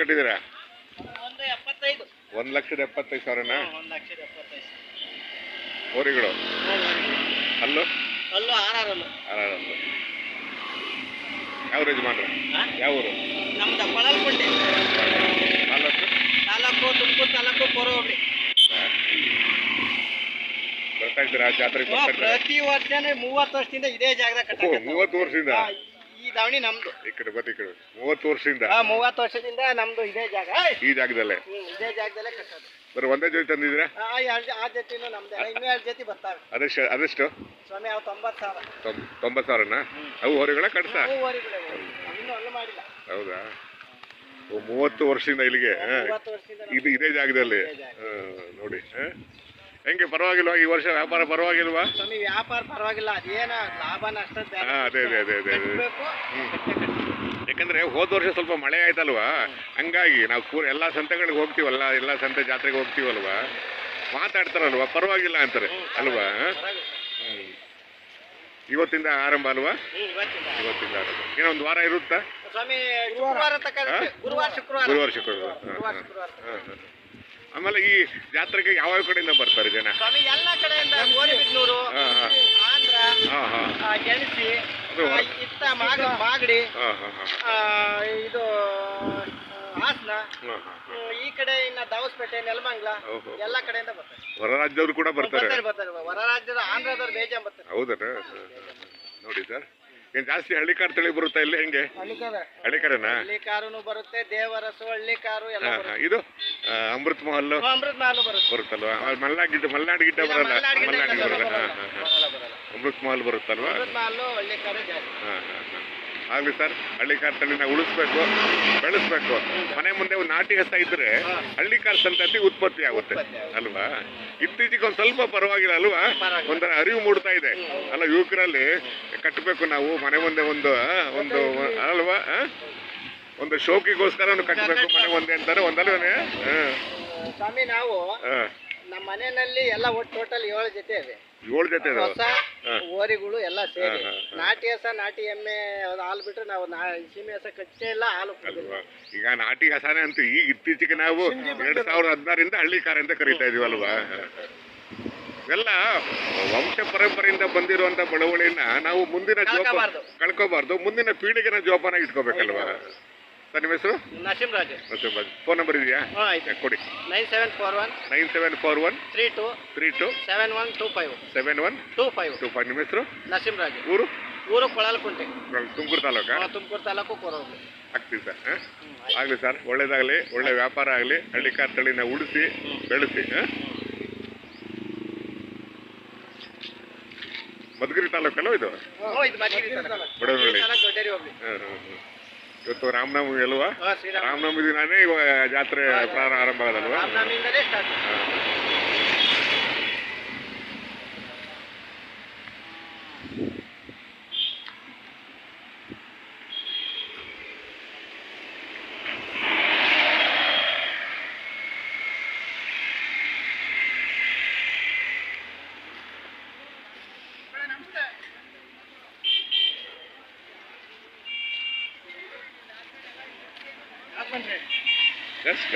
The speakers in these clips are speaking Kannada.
ಕಟ್ಟಿದ್ದೀರಾ? ಒಂದು ಲಕ್ಷದ ಎಪ್ಪತ್ತೈದು ಸಾವಿರನಾ? ಹೋರಿಗಳು ಅಲ್ಲೂ ಅಲ್ಲೂ ಆರಾರಲ್ಲು. ಆರಾರಲ್ಲು. ಯಾವ ಯಜಮಾನ್ರು? ಯಾವೂರು? ಯಾವ ಊರು ನಮ್ದು ಕೊಳಲ್ಪುಂಡಿ ನಾಲ್ಕು? ತಾಲೂಕು ತುಮಕೂರು ತಾಲೂಕು ಕೋರ ಹೋಗ್ರಿ ಬರ್ತಾ ಇದ್ದೀರಾ? ಜಾತ್ರೆಗೆ ಪ್ರತಿ ವರ್ಷನೇ ಮೂವತ್ತು ವರ್ಷದಿಂದ ಇದೇ ಜಾಗದಾಗ ಓ, ಮೂವತ್ತು ವರ್ಷದಿಂದ? ಈ ದಾವಣಿ ನಮ್ದು. ಈ ಕಡೆ ಈ ಕಡೆ ಮೂವತ್ತು ವರ್ಷದಿಂದ ಹಾ ಮೂವತ್ತು ವರ್ಷದಿಂದ ನಮ್ದು ಇದೇ ಜಾಗ. ಈ ಜಾಗದಲ್ಲೇ? ಹ್ಮ್, ಇದೇ ಜಾಗದಲ್ಲೇ ಕಟ್ಟೋದು. ಬರೀ ಒಂದೇ ಜೊತೆ ತಂದಿದ್ರೆ ಆ ಎರಡು ಆ ಜೊತೆನೂ ನಮ್ದೆ. ಇನ್ನೂ ಎರಡು ಜೊತೆ ಬರ್ತಾವೆ ಅದೆಷ್ಟು ಅದೆಷ್ಟು? ಸ್ವಾಮಿ ಅವು ತೊಂಬತ್ತು ಸಾವಿರ. ತೊಂಬ ತೊಂಬತ್ತು ಸಾವಿರನ? ಅವು ಹೊರಗಡೆ ಕಟ್ಸ ಇನ್ನೂ ಅಲ್ಲೂ ಮಾಡಿಲ್ಲ. ಹೌದಾ? ಓ ಮೂವತ್ತು ವರ್ಷದಿಂದ ಇಲ್ಲಿಗೆ ಹಾ. ಮೂವತ್ತು ವರ್ಷದಿಂದ ಇದು ಇದೇ ಜಾಗದಲ್ಲಿ. ಹಾ, ನೋಡಿ ಹಾ? ಹೆಂಗೆ ಪರವಾಗಿಲ್ವಾ? ಈ ವರ್ಷ ವ್ಯಾಪಾರ ಪರವಾಗಿಲ್ವಾ? ಸ್ವಾಮಿ ವ್ಯಾಪಾರ ಪರವಾಗಿಲ್ಲ ಅದೇನ ಲಾಭ ನಷ್ಟ ಹಾ, ಅದೇ, ಅದೇ, ಅದೇ, ಅದೇ, ಅದೇ. ಕಟ್ಟಬೇಕು ಕಟ್ಟೆ ಕಟ್ಟಿ ಯಾಕಂದ್ರೆ ಹೋದ ವರ್ಷ ಸ್ವಲ್ಪ ಮಳೆ ಆಯ್ತಲ್ವಾ? ಹಂಗಾಗಿ ನಾವು ಪೂರ ಎಲ್ಲ ಸಂತೆಗಳಿಗೆ ಹೋಗ್ತೀವಲ್ಲ ಎಲ್ಲ ಸಂತೆ ಜಾತ್ರೆಗೆ ಹೋಗ್ತೀವಲ್ವಾ? ಮಾತಾಡ್ತಾರಲ್ವಾ? ಪರವಾಗಿಲ್ಲ ಅಂತಾರೆ ಅಲ್ವಾ? ಪರವಾಗಿಲ್ಲ. ಹ್ಮ್. ಇವತ್ತಿಂದ ಆರಂಭ ಅಲ್ವಾ? ಹ್ಮ್, ಇವತ್ತಿಂದ. ಇವತ್ತಿಂದ ಆರಂಭ. ಏನೋ ಒಂದು ವಾರ ಇರುತ್ತಾ? ಸ್ವಾಮಿ ಶುಕ್ರವಾರ ತಕ್ಕ ಹಾ? ಗುರುವಾರ ಶುಕ್ರವಾರ. ಗುರುವಾರ ಶುಕ್ರವಾರ. ಹಾ, ಗುರುವಾರ ಹಾ. ಶುಕ್ರವಾರ ಹಾ, ಹಾ. ಆಮೇಲೆ ಈ ಜಾತ್ರೆಗೆ ಯಾವ ಯಾವ ಕಡೆಯಿಂದ ಬರ್ತಾರೆ ಜನ? ಸ್ವಾಮಿ ಎಲ್ಲ ಕಡೆಯಿಂದ ಗೋರಿಬಿದ್ನೂರು. ಆಂಧ್ರ ಗೆಣಸಿ ಇತ್ತ ಮಾಗ ಮಾಗಡಿ ಇದು ಹಾಸನ ಈ ಕಡೆ ಇನ್ನ ದಾವಸ್ಪೇಟೆ ನೆಲಮಂಗ್ಲ. ಎಲ್ಲ ಕಡೆಯಿಂದ ಬರ್ತಾರೆ. ಹೊರ ರಾಜ್ಯದವ್ರು ಕೂಡ ಬರ್ತಾರೆ. ಬರ್ತಾರೆ ಬರ್ತಾರೆ. ಹೊರ ರಾಜ್ಯದ ಆಂಧ್ರದವ್ರು ಬೇಜಾನ್ ಬರ್ತಾರೆ. ಹೌದಾ? ನೋಡಿ ಸರ್. ಏನ್ ಜಾಸ್ತಿ ಹಳ್ಳಿ ಕಾರ್ ತಳಿ ಬರುತ್ತಾ ಇಲ್ಲಿ ಹೆಂಗೆ? ಹಳ್ಳಿ ಕಾರನಾ? ಹಳ್ಳಿ ಕಾರುನು ಬರುತ್ತೆ ದೇವರಸು ಹಳ್ಳಿ ಕಾರು ಎಲ್ಲ ಹಾ ಹಾ. ಇದು ಆ, ಅಮೃತ್ ಮಹಲ್ ಅಮೃತ್ ಮಹಲ್ ಬರುತ್ತೆ. ಬರುತ್ತಲ್ವಾ? ಮಲ್ನಾಡ್ ಗಿಡ್ಡ ಮಲ್ನಾಡ್ ಗಿಡ್ಡ ಇಲ್ಲ, ಬರಲ್ಲ? ಮಲೆನಾಡ್ ಗಿಡ ಮಲ್ನಾಡ್ ಇಲ್ಲ, ಬರಲ್ಲ ಬರಲ್ಲ, ಹಾ ಹಾ ಬರಲ್ಲ, ಬರಲ್ಲ. ಅಮೃತ್ ಮಹಲ್ ಬರುತ್ತಲ್ವಾ? ಅಮೃತ್ ಜಾಸ್ತಿ. ಹಾ ಹಾ ಹಾ. ಆಗ್ಲಿ ಸರ್ ಹಳ್ಳಿ ಕಾರ್ ತಳಿನ ಉಳಿಸ್ಬೇಕು ಬೆಳೆಸ್ಬೇಕು. ಮನೆ ಮುಂದೆ ಒಂದು ನಾಟಿ ಹಸ ಇದ್ರೆ ಹಳ್ಳಿ ಕಾರ್ ಸಂತತಿ ಉತ್ಪತ್ತಿ ಆಗುತ್ತೆ. ಅಲ್ವಾ? ಇತ್ತೀಚೆಗೆ ಒಂದು ಸ್ವಲ್ಪ ಪರವಾಗಿಲ್ಲ ಅಲ್ವಾ? ಒಂದು ಒಂಥರ ಅರಿವು ಮೂಡ್ತಾ ಇದೆ. ಅಲ್ಲ ಯುವಕರಲ್ಲಿ ಕಟ್ಟಬೇಕು ನಾವು ಮನೆ ಮುಂದೆ ಒಂದು ಒಂದು ಅಲ್ವಾ? ಒಂದು ಶೋಕಿಗೋಸ್ಕರ ಕಟ್ಟಬೇಕು ಮನೆ ಮುಂದೆ ಅಂತಾರೆ ಒಂದಲ್ವೇ ಸ್ವಾಮಿ ನಾವು ನಮ್ಮ ಮನೆಯಲ್ಲಿ ಎಲ್ಲ ಒಟ್ಟು ಟೋಟಲ್ ಏಳು ಜೊತೆ ಇದೆ. ಏಳು ಜೊತೆ ಓರಿಗಳು ಎಲ್ಲ ಸೇರಿ. ನಾಟಿ ಹಸ ನಾಟಿ ಎಮ್ಮೆ ಹಾಲು ಬಿಟ್ರೆ ನಾವು ಸೀಮೆ ಹಸ ಕಚ್ಚೇ ಇಲ್ಲ ಹಾಲು ಈಗ ನಾಟಿ ಹಸನೇ ಅಂತ ಈಗ ಇತ್ತೀಚೆಗೆ ನಾವು ಎರಡ್ ಸಾವಿರದ ಹದಿನಾರಿಂದ ಹಳ್ಳಿ ಕಾರ ಅಂತ ಕರಿತಾ ಇದೀವಲ್ವಾ ಎಲ್ಲ ವಂಶ ಪರಂಪರೆಯಿಂದ ಬಂದಿರುವಂತ ಬಡವಳಿನ ನಾವು ಮುಂದಿನ ಜೋಪ ಕಳ್ಕೊಬಾರ್ದು. ಕಳ್ಕೋಬಾರ್ದು. ಮುಂದಿನ ಪೀಳಿಗೆನ ಜೋಪಾನ ಇಟ್ಕೋಬೇಕಲ್ವಾ? ಸರ್ ನಿಮ್ಮ ಹೆಸರು? ನಸೀಮ್ ರಾಜು. ಫೋನ್ ನಂಬರ್ ಇದೆಯಾ? ಹಾಂ ಆಯ್ತು ಕೊಡಿ. Nine seven four one nine seven four one three two three two seven one two five. Seven one two five. Two five. ನಿಮ್ಮ ಹೆಸರು? ನಸೀಂ ರಾಜು. ಊರು? ಊರು ಕೊಳಲ್ಕುಂಟೆ. ತುಮಕೂರು ತಾಲೂಕಾ? ತುಮಕೂರು ತಾಲೂಕು ಕೊರೋಗ್ಲಿ. ಆಗ್ತೀವಿ ಸರ್ ಆಗಲಿ ಸರ್ ಒಳ್ಳೇದಾಗಲಿ ಒಳ್ಳೆ ವ್ಯಾಪಾರ ಆಗಲಿ ಹಳ್ಳಿ ಕಾರ್ ತಳಿನ ಉಳಿಸಿ ಬೆಳೆಸಿ ಮಧುಗಿರಿ ತಾಲೂಕಲ್ಲ ಇದು? ಹ್ಞೂ ಇದು ಇವತ್ತು ರಾಮನವಮಿ ಅಲ್ವಾ? ರಾಮನವಮಿ ದಿನಾನೇ ಇವಾಗ ಜಾತ್ರೆ ಪ್ರಾರಂಭ ಆರಂಭ ಆಗೋದಲ್ವಾ? ಜಸ್ಟ್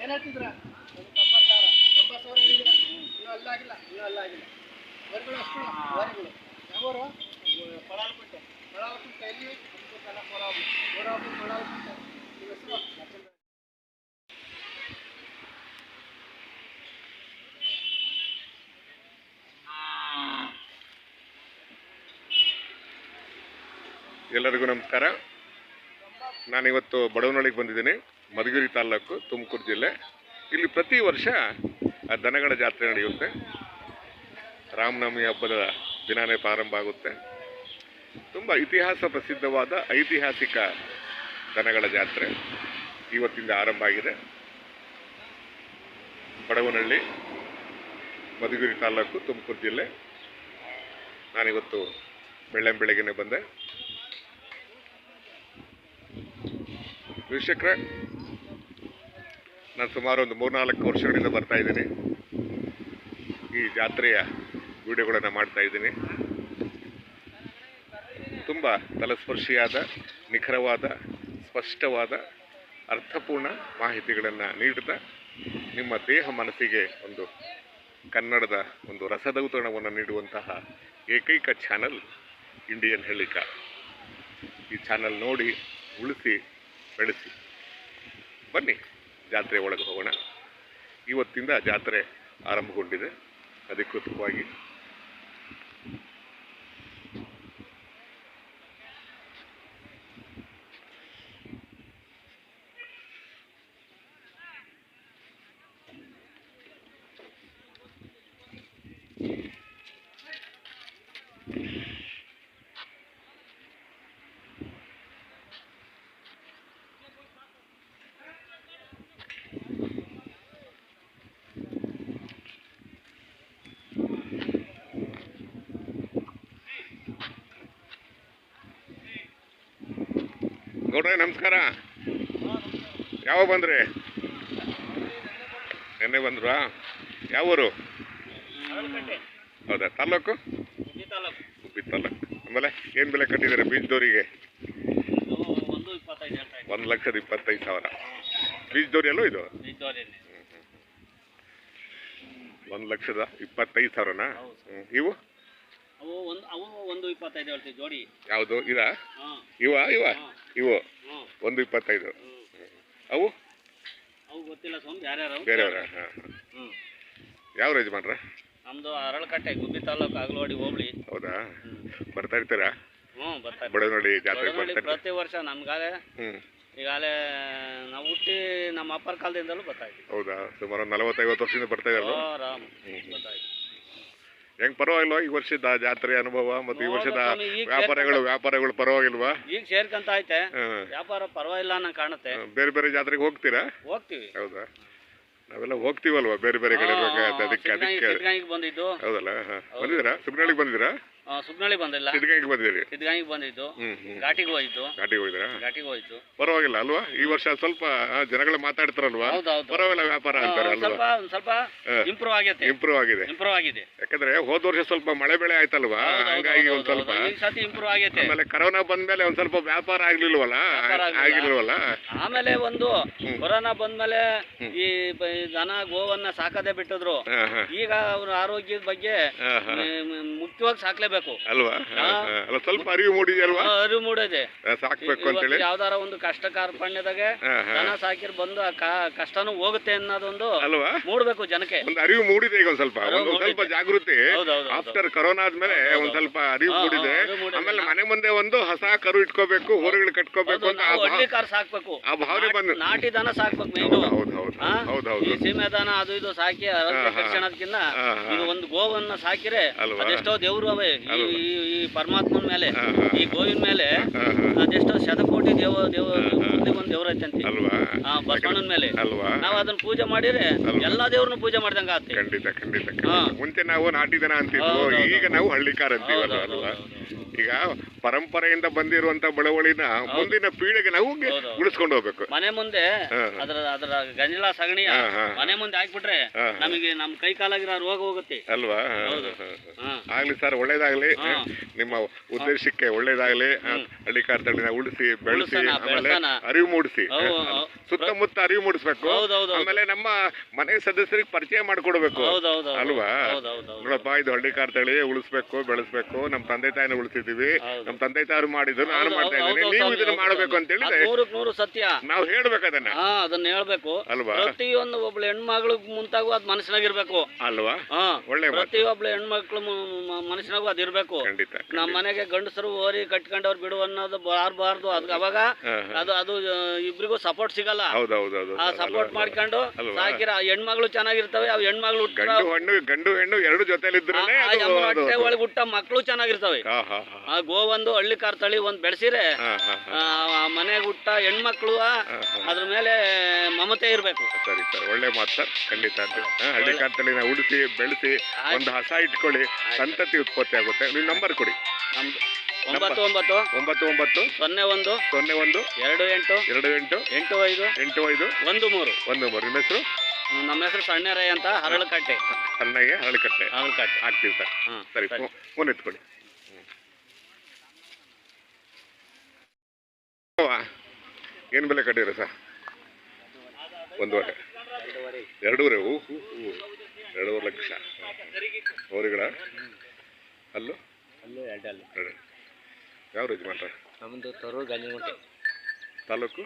ಏನು ಹೇಳ್ತಿದ್ರ? ಒಂದು ತೊಂಬತ್ತು ಸಾವಿರ ಹೇಳಿದ್ರ ಇನ್ನೂ ಅಲ್ಲಾಗಿಲ್ಲ ಇನ್ನೂ ಅಲ್ಲಾಗಿಲ್ಲ. ವರಿಗಳು ಅಷ್ಟು ವರಿಗಳು. ಯಾವರು? ಪಳಾಲ್ಪಟ್ಟೆ ಪಳಾಲ್ಪಟ್ಟೆ ಎಲ್ಲಿ ಕೊರಾಬು ಪಳಾಲ್ಪಟ್ಟೆ ನಿಮ್ಮ ಹೆಸರು ನರಸಿಂಹ. ಎಲ್ಲರಿಗೂ ನಮಸ್ಕಾರ. ನಾನಿವತ್ತು ಬಡವನಹಳ್ಳಿಗೆ ಬಂದಿದ್ದೀನಿ, ಮಧುಗಿರಿ ತಾಲೂಕು ತುಮಕೂರು ಜಿಲ್ಲೆ. ಇಲ್ಲಿ ಪ್ರತಿ ವರ್ಷ ಆ ದನಗಳ ಜಾತ್ರೆ ನಡೆಯುತ್ತೆ. ರಾಮನವಮಿ ಹಬ್ಬದ ದಿನಾನೇ ಪ್ರಾರಂಭ ಆಗುತ್ತೆ. ತುಂಬ ಇತಿಹಾಸ ಪ್ರಸಿದ್ಧವಾದ ಐತಿಹಾಸಿಕ ದನಗಳ ಜಾತ್ರೆ ಇವತ್ತಿಂದ ಆರಂಭ ಆಗಿದೆ. ಬಡವನಹಳ್ಳಿ, ಮಧುಗಿರಿ ತಾಲೂಕು ತುಮಕೂರು ಜಿಲ್ಲೆ. ನಾನಿವತ್ತು ಬೆಳ್ಳೆ ಬೆಳಗ್ಗೆನೆ ಬಂದೆ. ವೀಕ್ಷಕರೇ ನಾನು ಸುಮಾರು ಒಂದು ಮೂರ್ನಾಲ್ಕು ವರ್ಷಗಳಿಂದ ಬರ್ತಾ ಇದ್ದೀನಿ. ಈ ಜಾತ್ರೆಯ ವಿಡಿಯೋಗಳನ್ನು ಮಾಡ್ತಾ ಇದ್ದೀನಿ. ತುಂಬ ತಲಸ್ಪರ್ಶಿಯಾದ, ನಿಖರವಾದ, ಸ್ಪಷ್ಟವಾದ, ಅರ್ಥಪೂರ್ಣ ಮಾಹಿತಿಗಳನ್ನು ನೀಡುತ್ತಾ ನಿಮ್ಮ ದೇಹ ಮನಸ್ಸಿಗೆ ಒಂದು ಕನ್ನಡದ ಒಂದು ರಸದೌತಣವನ್ನು ನೀಡುವಂತಹ ಏಕೈಕ ಚಾನಲ್ ಇಂಡಿಯನ್ ಹೇಳಿಕ ಈ ಚಾನಲ್ ನೋಡಿ ಉಳಿಸಿ ಬೆಳೆಸಿ ಬನ್ನಿ ಜಾತ್ರೆ ಒಳಗೆ ಹೋಗೋಣ. ಇವತ್ತಿಂದ ಜಾತ್ರೆ ಆರಂಭಗೊಂಡಿದೆ. ಅಧಿಕೃತವಾಗಿ ಗೌಡ್ರೆ ನಮಸ್ಕಾರ. ಯಾವ ಬಂದ್ರಿ? ನಿನ್ನೆ ಬಂದ್ರಾ? ಯಾವ ಊರು? ಹೌದಾ ತಾಲೂಕು ಉಪ್ಪಿ ತಾಲೂಕು ಆಮೇಲೆ ಏನು ಬೆಲೆ ಕಟ್ಟಿದ್ದಾರೆ ಬೀಜದವರಿಗೆ ಒಂದು ಲಕ್ಷದ ಇಪ್ಪತ್ತೈದು ಸಾವಿರ. ಬೀಜದವ್ರಿ ಅಲ್ಲೋ ಇದು? ಒಂದು ಲಕ್ಷದ ಇಪ್ಪತ್ತೈದು ಸಾವಿರನಾ. ಇವು? ಅವು ಒಂದು ಇಪ್ಪತ್ತೈದು ಜೋಡಿ. ಯಾವುದು? ಇದಾ ಇವ ಇವ? ಇವು ಒಂದು ಇಪ್ಪತ್ತೈದು. ಅವು? ಅವು ಗೊತ್ತಿಲ್ಲ ಸ್ವಾಮಿ ಯಾರ್ಯಾರು ಬೇರೆಯವರ ಹಾಂ. ಯಾವ ಯಜಮಾನ್ರ? ನಮ್ಮದು ಅರಳಕಟ್ಟೆ ಗುಬ್ಬಿ ತಾಲೂಕು ಅಗಲವಾಡಿ ಹೋಬಳಿ. ಹೌದಾ? ಬರ್ತಾ ಇರ್ತೀರಾ? ಹ್ಞೂ ಬರ್ತಾರೆ ಬಡವನಹಳ್ಳಿ ಜಾತ್ರೆಗೆ ಬರ್ತಾ ಇರ್ತೀರಾ? ಪ್ರತಿ ವರ್ಷ ನಮ್ಗಾಲೆ ಹ್ಮ್. ಈಗಾಗಲೇ ನಾವು ಹುಟ್ಟಿ ನಮ್ಮ ಅಪ್ಪರ ಕಾಲದಿಂದಲೂ ಬರ್ತಾ ಇದ್ವಿ ಹೌದಾ? ಸುಮಾರು ನಲವತ್ತೈವತ್ತು ವರ್ಷದಿಂದ ಬರ್ತಾ ಇದ್ದಾರೆ ರಾಮ್. ಬರ್ತಾ ಇದ್ವಿ ಹೆಂಗ್ ಪರವಾಗಿಲ್ವಾ? ಈ ವರ್ಷದ ಜಾತ್ರೆ ಅನುಭವ ಮತ್ತೆ ಈ ವರ್ಷದ ನೋಡ್ಬೇಕು ಸ್ವಾಮಿ, ಈಗ ವ್ಯಾಪಾರಗಳು ವ್ಯಾಪಾರಗಳು ಪರವಾಗಿಲ್ವಾ? ಈಗ ಸೇರ್ಕಂತ ಐತೆ. ಹ್ಮ್. ವ್ಯಾಪಾರ ಪರವಾಗಿಲ್ಲ ಅನ್ನ ಕಾಣುತ್ತೆ ಹ್ಮ್. ಬೇರೆ ಬೇರೆ ಜಾತ್ರೆಗೆ ಹೋಗ್ತೀರಾ? ಹೋಗ್ತೀವಿ. ಹೌದಾ? ನಾವೆಲ್ಲ ಹೋಗ್ತೀವಲ್ವಾ ಬೇರೆ ಬೇರೆ ಕಡೆ ಅದಕ್ಕೆ ಅದಕ್ಕೆ ಸಿದ್ಧಗಂಗಿಗೆ ಬಂದಿದ್ದು. ಹೌದಲ್ಲ? ಹಾ. ಬಂದಿದ್ದೀರಾ? ಆ, ಸುಬ್ನಳ್ಳಿ ಬಂದಿಲ್ಲ. ಸಿದ್ಧಗಂಗೆ ಬಂದಿದ್ದೀರಿ? ಸಿದ್ಧಗಂಗೆ ಬಂದಿದ್ದು. ಘಾಟಿಗೆ ಹೋಯ್ತು. ಘಾಟಿಗೆ ಹೋಗಿದ್ದೀರಾ ಘಾಟಿಗೆ ಹೋಯ್ತು. ಪರವಾಗಿಲ್ಲ ಅಲ್ವಾ? ಈ ವರ್ಷ ಸ್ವಲ್ಪ ಜನಗಳ ಮಾತಾಡ್ತಾರಲ್ವಾ? ಪರವಾಗಿಲ್ಲ ವ್ಯಾಪಾರ ಅಂತಾರೆ ಸ್ವಲ್ಪ ಸ್ವಲ್ಪ ಇಂಪ್ರೂವ್ ಆಗೈತೆ. ಇಂಪ್ರೂವ್ ಆಗಿದೆ. ಇಂಪ್ರೂವ್ ಆಗಿದೆ. ಯಾಕಂದ್ರೆ ಹೋದ ವರ್ಷ ಸ್ವಲ್ಪ ಮಳೆ ಬೆಳೆ ಆಯ್ತಲ್ವಾ? ಹಂಗಾಗಿ ಒಂದ್ ಸ್ವಲ್ಪ ಈ ಸತಿ ಇಂಪ್ರೂವ್ ಆಗೈತೆ. ಆಮೇಲೆ ಕರೋನಾ ಬಂದ್ಮೇಲೆ ಒಂದ್ ಸ್ವಲ್ಪ ವ್ಯಾಪಾರ ಆಗ್ಲಿಲ್ವಲ್ಲ? ಆಗಿಲ್ವಲ್ಲ? ಆಮೇಲೆ ಒಂದು. ಕೊರೋನಾ ಬಂದ್ಮೇಲೆ ಈ ದನ ಗೋವನ್ನ ಸಾಕದೆ ಬಿಟ್ಟಿದ್ರು. ಈಗ ಅವ್ರ ಆರೋಗ್ಯದ ಬಗ್ಗೆ ಮುಖ್ಯವಾಗಿ ಸಾಕ್ಲೇಬೇಕು. ಅಲ್ವಾ? ಹಾ. ಅಲ್ಲ ಸ್ವಲ್ಪ ಅರಿವು ಮೂಡಿದೆ ಅಲ್ವಾ? ಅರಿವು ಮೂಡಿದೆ. ಸಾಕ್ಬೇಕು ಅಂತ ಅಂತೇಳಿ. ಯಾವ್ದಾರ ಒಂದು ಕಷ್ಟ ಕಾರ್ಪಣ್ಯದಾಗೆ. ದನ ಸಾಕಿರ್ ಬಂದು ಆ ಕಷ್ಟನೂ ಹೋಗುತ್ತೆ ಅನ್ನೋದೊಂದು ಅಲ್ವಾ? ಮೂಡ್ಬೇಕು ಜನಕ್ಕೆ. ಒಂದು ಅರಿವು ಮೂಡಿದೆ ಈಗ ಒಂದ್ ಸ್ವಲ್ಪ. ಒಂದು ಸ್ವಲ್ಪ ಜಾಗೃತಿ. ಆಫ್ಟರ್ ಕರೋನಾ ಆದ್ಮೇಲೆ ಒಂದ್ ಸ್ವಲ್ಪ ಅರಿವು ಮೂಡಿದೆ. ಆಮೇಲೆ ಮನೆ ಮುಂದೆ ಒಂದು ಹೊಸ ಕರು ಇಟ್ಕೋಬೇಕು ಹೊರಗಡೆ ಕಟ್ಕೋಬೇಕು ಅಂತ ಕಾರ್ ಸಾಕ್ಬೇಕು. ಆ ಭಾವನೆ ನಾಟಿ- ಬಂದು ನಾಟಿ ದನ ಸಾಕ್ಬೇಕು ಮೇನು ಹೌದು ಹೌದು ಹೌದು ಹೌದು ಹೌದು. ಸೀಮೆ ದನ ಅದು ಇದು ಸಾಕಿ ಆರೋಗ್ಯ ಈಗ. ಇದು ಒಂದು ಗೋವನ್ನ ಸಾಕಿರೆ ಅಲ್ವಾ? ಅದೆಷ್ಟೋ ದೇವ್ರು ಅವೆ. ಈ- ಪರಮಾತ್ಮನ ಮೇಲೆ. ಈ ಗೋವಿನ ಮೇಲೆ. ಅದೆಷ್ಟೋ ಶತಕೋಟಿ ದೇವ ದೇವ. ಒಂದು ದೇವ್ರ ಐತಂತೆ ಅಲ್ವಾ? ಆ ಬಸವಣ್ಣನ ಮೇಲೆ. ಅಲ್ವಾ? ನಾವು ಅದನ್ನ ಪೂಜೆ ಮಾಡಿದ್ರೆ ಎಲ್ಲಾ ದೇವ್ರನ್ನ ಪೂಜೆ ಮಾಡ್ದಂಗ ಆಗುತ್ತೆ ಖಂಡಿತ ಖಂಡಿತ. ಮುಂಚೆ ನಾವು ನಾಟಿದನ ದನ ಅಂತಿದ್ವು ಹೌದು, ಹೌದು, ಈಗ ನಾವು ಹಳ್ಳಿಕಾರ ಅಂತೀವಲ್ಲ ಅಲ್ವಾ? ಈಗ ಪರಂಪರೆಯಿಂದ ಬಂದಿರುವಂತ ಬಳವಳಿನ ಮುಂದಿನ ಪೀಳಿಗೆ ನಾವು. ಉಳಿಸ್ಕೊಂಡು ಹೋಗ್ಬೇಕು. ಮನೆ ಮುಂದೆ ಅದರ ಅದ್ರ ಗಂಜಲ ಹಾ. ಮನೆ ಮುಂದೆ ಹಾಕ್ಬಿಟ್ರೆ. ನಮಗೆ ನಮ್ ಕೈ ಕಾಲಾಗಿರೋ ರೋಗ ಹೋಗುತ್ತೆ. ಅಲ್ವಾ? ಆಗ್ಲಿ ಸರ್ ಒಳ್ಳೇದಾಗ್ಲಿ. ನಿಮ್ಮ ಉದ್ದೇಶಕ್ಕೆ ಒಳ್ಳೇದಾಗ್ಲಿ. ಹಳ್ಳಿಕಾರ್ ತಳಿನ ಉಳಿಸಿ ಬೆಳೆಸಿ ಆಮೇಲೆ ಅರಿವು ಮೂಡಿಸಿ. ಸುತ್ತಮುತ್ತ ಅರಿವು ಮೂಡಿಸ್ಬೇಕು. ಆಮೇಲೆ ನಮ್ಮ ಮನೆ ಸದಸ್ಯರಿಗೆ ಪರಿಚಯ ಮಾಡ್ಕೊಡ್ಬೇಕು. ಅಲ್ವಾ? ನೋಡಪ್ಪ ಇದು ಹಳ್ಳಿ ತಳಿ ಉಳಿಸ್ಬೇಕು ಬೆಳೆಸ್ಬೇಕು. ನಮ್ಮ ತಂದೆ ತಾಯಿನ ಉಳಿಸಿದೀವಿ. ಹೌದು. ನಮ್ಮ ತಂದೆ ತಾರು ಮಾಡಿದ್ರು ನಾನು ಮಾಡ್ತಾ ಇದ್ದೀನಿ. ನೀವು ಇದನ್ನ ಮಾಡಬೇಕು ಅಂತ ಹೇಳಿದ್ರೆ ಅದ್ ನೂರಕ್ಕೆ ನೂರು ಸತ್ಯ. ನಾವು ಹೇಳ್ಬೇಕು ಅದನ್ನ. ಹಾ ಅದನ್ನ ಹೇಳ್ಬೇಕು. ಅಲ್ವಾ? ಪ್ರತಿಯೊಂದು ಒಬ್ಳು ಹೆಣ್ಮಗಳು ಮುಂತಾಗೂ ಅದ್ ಮನಸ್ಸಿನಾಗಿರ್ಬೇಕು. ಅಲ್ವಾ? ಹಾ ಒಳ್ಳೆ ಮಾತು. ಪ್ರತಿಯೊಬ್ಳು ಹೆಣ್ಮಕ್ಳು ಮನಸ್ಸಿನಾಗೂ ಅದಿರ್ಬೇಕು. ಖಂಡಿತ ನಮ್ಮ ಮನೆಗೆ ಗಂಡಸರು ಓರಿ ಕಟ್ಕೊಂಡವ್ರು ಬಿಡು ಅನ್ನೋದು ಬಾರ್ಬಾರ್ದು. ಅದ್ ಅವಾಗ ಹಾ, ಹಾ. ಅದು ಅದು ಆ, ಇಬ್ರಿಗೂ ಸಪೋರ್ಟ್ ಸಿಗಲ್ಲ. ಹೌದೌದು ಆ ಸಪೋರ್ಟ್ ಮಾಡ್ಕೊಂಡು ಅಲ್ವಾ? ಸಾಕಿರ ಆ ಹೆಣ್ಮಗಳು ಚೆನ್ನಾಗಿರ್ತವೆ ಅವ್ ಹೆಣ್ಮಗಳು ಹುಟ್ಟ ಗಂಡು ಹೆಣ್ಣು ಗಂಡು ಹೆಣ್ಣು ಎರಡು ಜೊತೆ ಅದು ಅದು- ಹೊಟ್ಟೆ ಒಳಗೆ ಹುಟ್ಟ ಮಕ್ಕಳು ಚೆನ್ನಾಗಿರ್ತವೆ. ಹಾ ಹಾ ಹಾ. ಆ ಒಂದು ಹಳ್ಳಿ ಕಾರ್ ತಳಿ ಒಂದ್ ಬೆಳೆಸಿರೆ ಮನೆಗೆ ಹುಟ್ಟ ಹೆಣ್ಮಕ್ಳು ಅದ್ರ ಮೇಲೆ ಮಮತೆ ಇರ್ಬೇಕು. ಸರಿ ಸರ್ ಒಳ್ಳೆ ಮಾತು ಸರ್ ಖಂಡಿತ ಅಂತ ಕಾರ್ ತಳಿನ ಉಳಿಸಿ ಬೆಳೆಸಿ ಒಂದು ಹಸ ಇಟ್ಕೊಳ್ಳಿ ಸಂತತಿ ಉತ್ಪತ್ತಿ ಆಗುತ್ತೆ. ನೀವು ನಂಬರ್ ಕೊಡಿ. ನಮ್ದು ಒಂಬತ್ತು ಒಂಬತ್ತು ಒಂಬತ್ತು ಒಂಬತ್ತು ಸೊನ್ನೆ ಒಂದು ಸೊನ್ನೆ ಒಂದು ಎರಡು ಎಂಟು ಎರಡು ಎಂಟು ಎಂಟು ಐದು ಎಂಟು ಐದು ಒಂದು ಮೂರು. ಒಂದು ಮೂರು. ನಿಮ್ಮ ಹೆಸರು? ನಮ್ಮ ಹೆಸರು ಸಣ್ಣರೈ ಅಂತ ಹರಳಕಟ್ಟೆ. ಸಣ್ಣಗೆ ಹರಳಕಟ್ಟೆ. ಹರಳಕಟ್ಟೆ. ಹಾಕ್ತೀವಿ ಸರ್. ಹಾಂ ಸರಿ ಫೋನ್ ಎತ್ಕೊಳ್ಳಿ. ಏನು ಬೆಲೆ ಕಟ್ಟಿರ ಸರ್? ಒಂದೂವರೆ. ಎರಡೂವರೆ ಹೂ ಹೂ ಹೂ. ಎರಡೂವರೆ ಲಕ್ಷ. ಅವರಿಗಳ ಅಲ್ಲೂ? ಅಲ್ಲೂ ಎರಡು ಅಲ್ಲು ಎರಡು ಯಾವ ಯಜಮಾನ್ರ ನಮ್ಮದು ತರೂರು ಗಂಜಿಗುಂಟೆ ತಾಲೂಕು?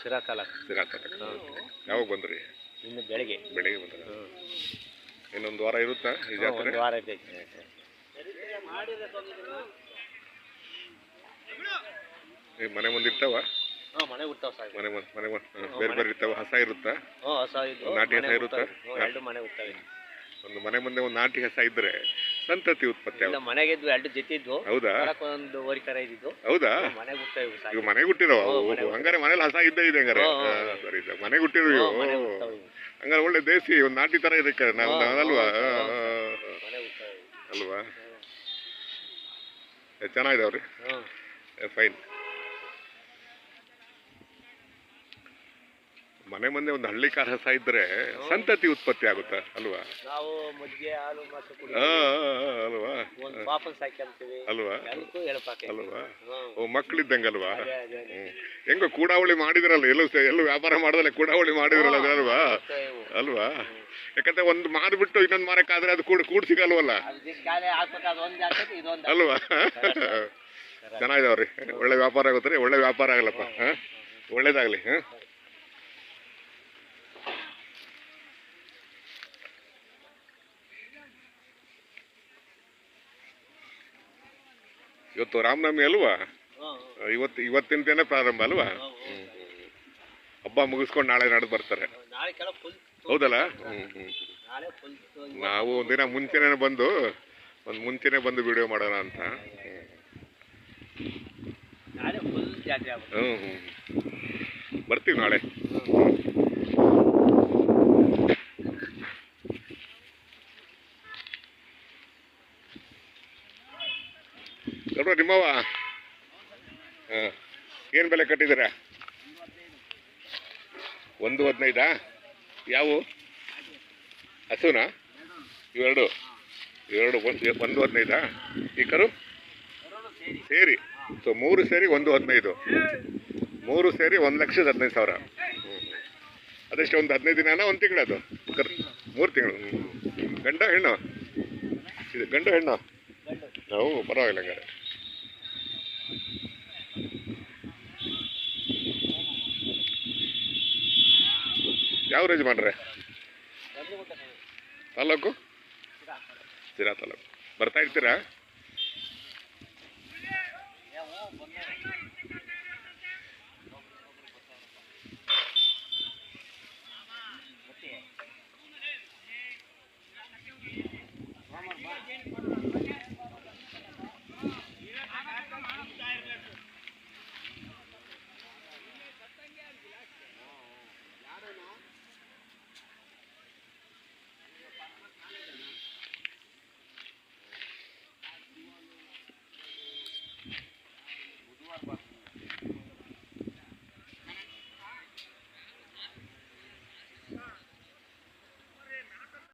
ಶಿರಾ ತಾಲೂಕು. ಸಿರಾ ತಾಲೂಕು. ಯಾವಾಗ ಬಂದ್ರಿ? ಇನ್ನು ಬೆಳಿಗ್ಗೆ. ಬೆಳಿಗ್ಗೆ ಬಂದ್ರೆ ಇನ್ನೊಂದು ವಾರ ಇರುತ್ತಾ ಈ ಜಾತ್ರೆ? ಒಂದು ವಾರ ಬೇಕು ಈ ಮನೆ ಮುಂದೆ ಇರ್ತಾವ? ಹಾ, ಮನೆ ಮನೆ ಮುಂದ್- ಮನೆ ಮುಂದೆ. ಹ್ಮ್. ಬೇರೆ ಬೇರೆ ಇರ್ತಾವ? ಹಸ ಇರುತ್ತಾ? ಹ್ಞೂ ಹೊಸ ಇದು ನಾಟಿ ಮನೆ ಹಸ ಇರುತ್ತಾ? ಹ್ಞೂ, ಎರಡು ಮನೆ ಒಂದು ಮನೆ ಮುಂದೆ ಒಂದು ನಾಟಿ ಹಸ ಇದ್ರೆ ಸಂತತಿ ಉತ್ಪತ್ತಿ ಇಲ್ಲ ಆಗುತ್ತೆ ಮನೆಗೆ ಇದ್ವು ಎರಡು ಜೊತೆ ಇದ್ವು. ಹೌದಾ? ಒಂದು ಓರಿ ಕರ ಇದ್ದಿದ್ದು. ಹೌದಾ? ಮನೆಗೆ ಹುಡ್ತಾವೆ ಇವು ಇವು ಸಾಕು ಮನೆಗೆ ಹುಟ್ಟಿರೋ ಮನೆಗೆ ಹಂಗಾರೆ ಮನೇಲಿ ಹಸ ಇದ್ದೇ ಇದೆ ಹಂಗಾರೆ. ಹಾ, ಸರಿ ಸರ್. ಮನೆಗೆ ಹುಟ್ಟಿರೋ ಇವು ಮನೆಗೆ ಇವು. ಹಂಗಾರೆ ಒಳ್ಳೆ ದೇಸಿ ಒಂದು ನಾಟಿ ತರ ಇದೆ ನಾವು ಅಲ್ವಾ. ಮನೆ ಇವು. ಅಲ್ವಾ? ಚೆನ್ನಾಗಿದಾವ್ರಿ? ಹ್ಞೂ ಫೈನ್. ಮನೆ ಮುಂದೆ ಒಂದು ಹಳ್ಳಿ ಕಾರ ಸಹ ಇದ್ರೆ ಸಂತತಿ ಉತ್ಪತ್ತಿ ಆಗುತ್ತಾ? ಅಲ್ವಾ? ನಾವು ಮಜ್ಜಿಗೆ ಹಾಲು ಅಲ್ವಾ? ಒಂದು ಪಾಪನ್ ಸಾಕ್ಯಂತೀವಿ ಅಲ್ವಾ? ಎಳಪಾಕ ಅಲ್ವಾ? ಓ ಮಕ್ಕಳಿದ್ದಂಗಲ್ವಾ. ಹ್ಮ್. ಹೆಂಗೋ ಕೂಡಾವಳಿ ಮಾಡಿದ್ರಲ್ಲ ಎಲ್ಲೂ ಸ- ಎಲ್ಲೂ ವ್ಯಾಪಾರ ಮಾಡ್ದಲೆ ಕೂಡಾವಳಿ ಮಾಡಿದ್ರಲ್ಲ ಅಲ್ವಾ? ಅಲ್ವಾ? ಯಾಕಂದ್ರೆ ಒಂದು ಮಾರ್ಬಿಟ್ಟು ಇನ್ನೊಂದು ಮಾರಕ್ಕಾದ್ರೆ ಅದು ಕೂಡ ಕೂಡ ಸಿಗಲ್ವಲ್ಲ? ಅಲ್ವಾ? ಚೆನ್ನಾಗಿದಾವ್ರಿ. ಒಳ್ಳೆ ವ್ಯಾಪಾರ ಆಗುತ್ತೆ ಒಳ್ಳೆ ವ್ಯಾಪಾರ ಆಗಲಪ್ಪ ಹಾ? ಒಳ್ಳೇದಾಗ್ಲಿ ಹಾ? ಇವತ್ತು ರಾಮನವಮಿ ಅಲ್ವಾ? ಇವತ್ತು ಇವತ್ತಿನ ದಿನ ಪ್ರಾರಂಭ ಅಲ್ವಾ? ಹ್ಞೂ ಹ್ಞೂ ಹಬ್ಬ ಮುಗಿಸ್ಕೊಂಡು ನಾಳೆ ನಡೆದು ಬರ್ತಾರೆ. ಹೌದಲ್ಲ? ನಾವು ಒಂದಿನ ಮುಂಚೆನೆ ಬಂದು ಒಂದು ಮುಂಚೆನೆ ಬಂದು ವಿಡಿಯೋ ಮಾಡೋಣ ಅಂತ. ಹ್ಮ್ ಹ್ಮ್ ಬರ್ತೀವಿ ನಾಳೆ. ನೋಡ್ರ ನಿಮ್ಮವ ಹಾಂ ಏನು ಬೆಲೆ ಕಟ್ಟಿದ್ದೀರಾ? ಒಂದು ಹದಿನೈದಾ? ಯಾವು? ಹಸುನಾ? ಇವೆರಡು. ಇವೆರಡು ಒಂದು ಒಂದು ಹದಿನೈದಾ? ಈ ಕರು? ಸೇರಿ. ಸೊ ಮೂರು ಸೇರಿ ಒಂದು ಹದಿನೈದು. ಮೂರು ಸೇರಿ ಒಂದು ಲಕ್ಷದ ಹದಿನೈದು ಸಾವಿರ. ಹ್ಞೂ ಅದೆಷ್ಟು, ಒಂದು ಹದಿನೈದು ದಿನ ಒಂದು ತಿಂಗಳದು ಕರು, ಮೂರು ತಿಂಗಳು. ಗಂಡ, ಹೆಣ್ಣು? ಇದು ಗಂಡು, ಹೆಣ್ಣು? ನಾವು ಪರವಾಗಿಲ್ಲ ಹಂಗಾರೆ. ಯಾವ ರೇಜ್ ಮಾಡ್ರೆ ತಾಲೂಕು. ಸಿರಾ ತಾಲೂಕು. ಬರ್ತಾ ಇರ್ತೀರಾ?